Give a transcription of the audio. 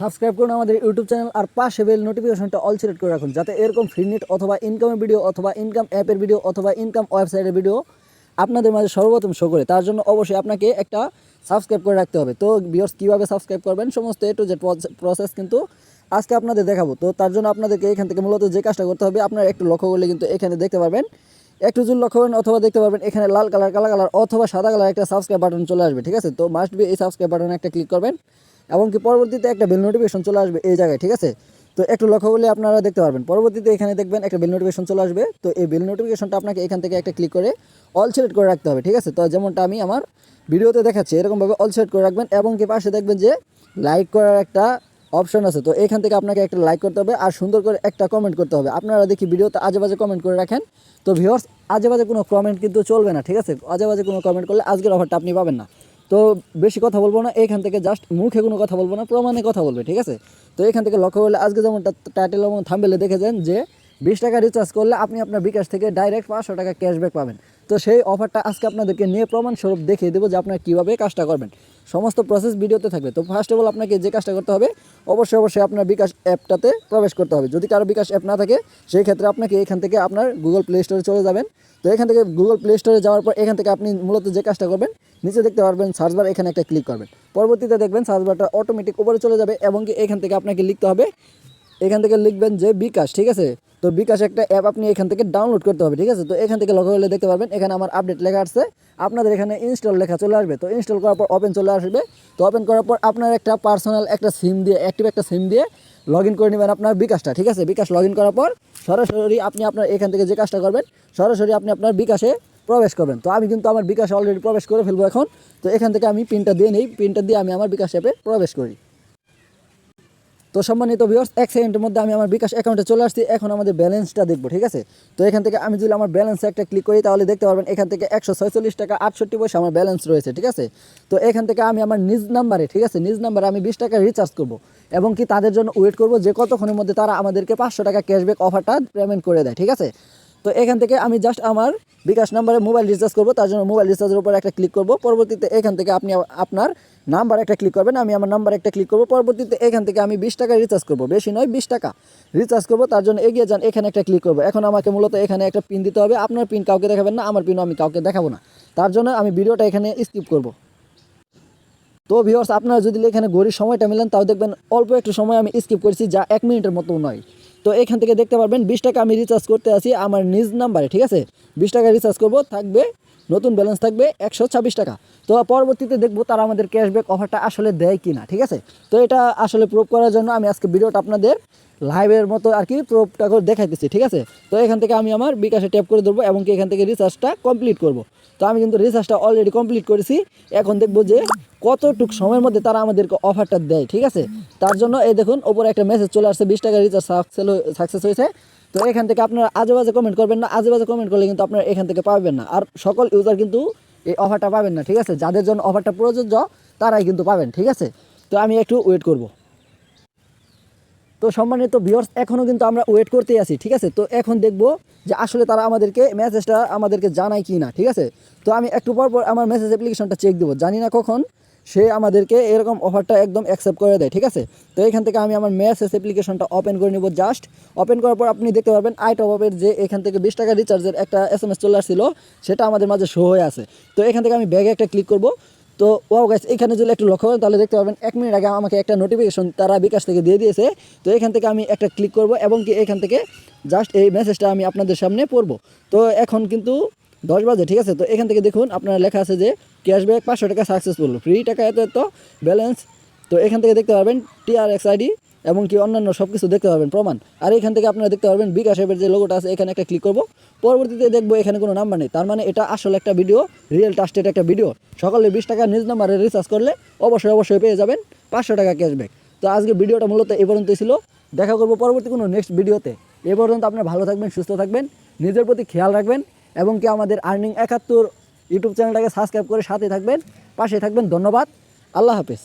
Subscribe করুন আমাদের YouTube channel আর পাশে বেল নোটিফিকেশনটা অল সিলেক্ট করে রাখুন, যাতে এরকম ফ্রি নেট অথবা ইনকামের ভিডিও অথবা ইনকাম অ্যাপের ভিডিও অথবা ইনকাম ওয়েবসাইটের ভিডিও আপনাদের মাঝে সর্বপ্রথম শো করে। তার জন্য অবশ্যই আপনাকে একটা সাবস্ক্রাইব করে রাখতে হবে। তো ভিউয়ার্স কীভাবে সাবস্ক্রাইব করবেন, সমস্ত এ টু জেড প্রসেস কিন্তু আজকে আপনাদের দেখাবো। তো তার জন্য আপনাদেরকে এখান থেকে মূলত যে কাজটা করতে হবে, আপনারা একটু লক্ষ্য করলে কিন্তু এখানে দেখতে পারবেন। একটু জুল লক্ষ্য করেন অথবা দেখতে পারবেন, এখানে লাল কালার, কালা কালার অথবা সাদা কালার একটা সাবস্ক্রাইব বাটন চলে আসবে, ঠিক আছে? তো মাস্ট বি এই সাবস্ক্রাইব বাটনে একটা ক্লিক করবেন। এবং কি পরবর্তীতে একটা বেল নোটিফিকেশন চলে আসবে এই জায়গায়, ঠিক আছে? তো একটু লক্ষ্য করলে আপনারা দেখতে পারবেন। পরবর্তীতে এখানে দেখবেন একটা বেল নোটিফিকেশন চলে আসবে। তো এই বেল নোটিফিকেশনটা আপনাকে এখান থেকে একটা ক্লিক করে অল সিলেক্ট করে রাখতে হবে, ঠিক আছে? তো যেমনটা আমি আমার ভিডিওতে দেখাচ্ছি, এরকমভাবে অল সিলেক্ট করে রাখবেন এবং কি পাশে দেখবেন যে লাইক করার একটা অপশন আছে। তো এখান থেকে আপনাকে একটা লাইক করতে হবে আর সুন্দর করে একটা কমেন্ট করতে হবে। আপনারা দেখি ভিডিওতে আজে বাজে কমেন্ট করে রাখেন। তো ভিউয়ার্স আজে বাজে কোনো কমেন্ট কিন্তু চলবে না, ঠিক আছে? আজে বাজে কোনো কমেন্ট করলে আজকের অফারটা আপনি পাবেন না। তো বেশি কথা বলব না, এখান থেকে জাস্ট মুখে কোনো কথা বলব না, প্রমাণে কথা বলবে, ঠিক আছে? তো এখান থেকে লক্ষ্য করলে আজকে যেমন টাইটেল এবং থাম্বেলে যান যে, বিশ টাকা রিচার্জ করলে আপনি আপনার বিকাশ থেকে ডাইরেক্ট পাঁচশো টাকা ক্যাশব্যাক পাবেন। তো সেই অফারটা আজকে আপনাদেরকে নিয়ে প্রমাণস্বরূপ দেখিয়ে দেবো যে আপনারা কীভাবে কাজটা করবেন। সমস্ত প্রসেস ভিডিওতে থাকবে। তো ফার্স্ট অফ অল আপনাকে যে কাজটা করতে হবে, অবশ্যই অবশ্যই আপনার বিকাশ অ্যাপটাতে প্রবেশ করতে হবে। যদি কারও বিকাশ অ্যাপ না থাকে, সেই ক্ষেত্রে আপনাকে এখান থেকে আপনার গুগল প্লে স্টোরে চলে যাবেন। তো এখান থেকে গুগল প্লে স্টোরে যাওয়ার পর এখান থেকে আপনি মূলত যে কাজটা করবেন, নিচে দেখতে পারবেন সার্চ বার এখানে একটা ক্লিক করবেন। পরবর্তীতে দেখবেন সার্চ বারটা অটোমেটিক উপরে চলে যাবে এবং কি এখান থেকে আপনাকে লিখতে হবে। এখান থেকে লিখবেন যে বিকাশ, ঠিক আছে? তো বিকাশ একটা অ্যাপ আপনি এখান থেকে ডাউনলোড করতে হবে, ঠিক আছে? তো এখান থেকে লগ করলে দেখতে পারবেন, এখানে আমার আপডেট লেখা আসছে আপনাদের এখানে ইনস্টল লেখা চলে আসবে, তো ইনস্টল করার পর ওপেন চলে আসবে। তো ওপেন করার পর আপনার একটা পার্সোনাল একটা সিম দিয়ে অ্যাক্টিভ একটা সিম দিয়ে লগ ইন করে নেবেন আপনার বিকাশটা, ঠিক আছে? বিকাশ লগ ইন করার পর সরাসরি আপনি আপনার এখান থেকে যে কাজটা করবেন, সরাসরি আপনি আপনার বিকাশে প্রবেশ করবেন। তো আমি কিন্তু আমার বিকাশে অলরেডি প্রবেশ করে ফেলব এখন। তো এখান থেকে আমি পিনটা দিয়ে নিই পিনটা দিয়ে আমি আমার বিকাশ অ্যাপে প্রবেশ করি। তো সম্মানিত ভিউয়ার্স এক সেকেন্ডের মধ্যে আমি আমার বিকাশ অ্যাকাউন্টে চলে আসছি। এখন আমাদের ব্যালেন্সটা দেখব, ঠিক আছে? তো এখান থেকে আমি যদি আমার ব্যালেন্সে একটা ক্লিক করি, তাহলে দেখতে পারবেন এখান থেকে একশো ছয়চল্লিশ টাকা আটষট্টি পয়সা আমার ব্যালেন্স রয়েছে, ঠিক আছে? তো এখান থেকে আমি আমার নিজ নাম্বারে ঠিক আছে? নিজ নাম্বারে আমি বিশ টাকা রিচার্জ করব এবং কি তাদের জন্য ওয়েট করব যে কতক্ষণের মধ্যে তারা আমাদেরকে পাঁচশো টাকা ক্যাশব্যাক অফারটা পেমেন্ট করে দেয়, ঠিক আছে? তো এখান থেকে আমি জাস্ট আমার বিকাশ নাম্বারে মোবাইল রিচার্জ করব, তার জন্য মোবাইল রিচার্জের উপর একটা ক্লিক করব। পরবর্তীতে এখান থেকে আপনি আপনার নাম্বার একটা ক্লিক করবেন, আমি আমার নাম্বার একটা ক্লিক করব, পরবর্তীতে এখান থেকে আমি বিশ টাকা রিচার্জ করব। বেশি নয়, বিশ টাকা রিচার্জ করব, তার জন্য এগিয়ে যান, এখানে একটা ক্লিক করব। এখন আমাকে মূলত এখানে একটা পিন দিতে হবে, আপনার পিন কাউকে দেখাবেন না, আমার পিনও আমি কাউকে দেখাবো না। তার জন্য আমি ভিডিওটা এখানে স্কিপ করব। তো ভিউয়ার্স আপনারা যদি এখানে ঘড়ির সময়টা মিলেন, তাও দেখবেন অল্প একটু সময় আমি স্কিপ করেছি, যা এক মিনিটের মতো নয়। তো এখান থেকে দেখতে পারবেন বিশ টাকা আমি রিচার্জ করতে আসি আমার নিজ নাম্বারে, ঠিক আছে? বিশ টাকা রিচার্জ করব, থাকবে, নতুন ব্যালেন্স থাকবে একশো ছাব্বিশ টাকা। তো পরবর্তীতে দেখব তারা আমাদের ক্যাশব্যাক অফারটা আসলে দেয় কি না ঠিক আছে? তো এটা আসলে প্রুভ করার জন্য আমি আজকে ভিডিওটা আপনাদের লাইভের মতো আর কি প্রুফটা করে দেখাইতেছি, ঠিক আছে? তো এখান থেকে আমি আমার বিকাশে ট্যাপ করে দেবো এবং কি এখান থেকে রিচার্জটা কমপ্লিট করব। তো আমি কিন্তু রিচার্জটা অলরেডি কমপ্লিট করেছি। এখন দেখব যে কতটুক সময়ের মধ্যে তারা আমাদেরকে অফারটা দেয়, ঠিক আছে? তার জন্য এই দেখুন, ওপরে একটা মেসেজ চলে আসছে, বিশ টাকা রিচার্জ সাকসেল সাকসেস হয়েছে। তো এখান থেকে আপনারা আজে বাজে কমেন্ট করবেন না, আজে বাজে কমেন্ট করলে কিন্তু আপনারা এখান থেকে পাবেন না। আর সকল ইউজার কিন্তু এই অফারটা পাবেন না, ঠিক আছে? যাদের জন্য অফারটা প্রযোজ্য, তারাই কিন্তু পাবেন, ঠিক আছে? তো আমি একটু ওয়েট করব। তো সম্মানিত ভিউয়ার্স এখনও কিন্তু আমরা ওয়েট করতেই আছি, ঠিক আছে? তো এখন দেখব যে আসলে তারা আমাদেরকে মেসেজটা আমাদেরকে জানায় কি না, ঠিক আছে? তো আমি একটু পর পর আমার মেসেজ অ্যাপ্লিকেশনটা চেক দেবো। জানি না কখন সে আমাদেরকে এরকম অফারটা একদম অ্যাকসেপ্ট করে দেয়, ঠিক আছে? তো এখান থেকে আমি আমার মেসেজ অ্যাপ্লিকেশনটা ওপেন করে নেব জাস্ট ওপেন করার পর আপনি দেখতে পারবেন আই টপ আপের যে এখান থেকে বিশ টাকা রিচার্জের একটা এস এম এস চলে আসছিল, সেটা আমাদের মাঝে শো হয়ে আছে। তো এখান থেকে আমি ব্যাগে একটা ক্লিক করব। তো ওয়াও গাইস এখানে যদি একটু লক্ষ্য করেন, তাহলে দেখতে পাবেন এক মিনিট আগে আমাকে একটা নোটিফিকেশন তারা বিকাশ থেকে দিয়ে দিয়েছে। তো, এখান থেকে আমি একটা ক্লিক করব এবং কি এখান থেকে জাস্ট এই মেসেজটা আমি আপনাদের সামনে পড়ব। তো, এখন কিন্তু দশ বাজে, ঠিক আছে? তো, এখান থেকে দেখুন, আপনার লেখা আছে যে ক্যাশব্যাক পাঁচশো টাকা সাকসেসফুল ফ্রি টাকা এত এত ব্যালেন্স তো, এখান থেকে দেখতে পারবেন টিআরএক্স আইডি এবং কি অন্যান্য সব কিছু দেখতে পারবেন, প্রমাণ। আর এখান থেকে আপনারা দেখতে পারবেন বিকাশ অ্যাপের যে লোগোটা আছে, এখানে একটা ক্লিক করব। পরবর্তীতে দেখব এখানে কোনো নাম্বার নেই। তার মানে এটা আসলে একটা ভিডিও রিয়েল ট্রাস্টেড একটা ভিডিও সকালে বিশ টাকা নিজ নাম্বারে রিচার্জ করলে অবশ্যই অবশ্যই পেয়ে যাবেন পাঁচশো টাকা ক্যাশব্যাক তো আজকে ভিডিওটা মূলত এই পর্যন্তই ছিল। দেখা করব পরবর্তী কোনো নেক্সট ভিডিওতে এ পর্যন্ত আপনারা ভালো থাকবেন, সুস্থ থাকবেন, নিজের প্রতি খেয়াল রাখবেন, এবং কি আমাদের আর্নিং একাত্তর ইউটিউব চ্যানেলটাকে সাবস্ক্রাইব করে সাথে থাকবেন, পাশে থাকবেন। ধন্যবাদ। আল্লাহ হাফেজ।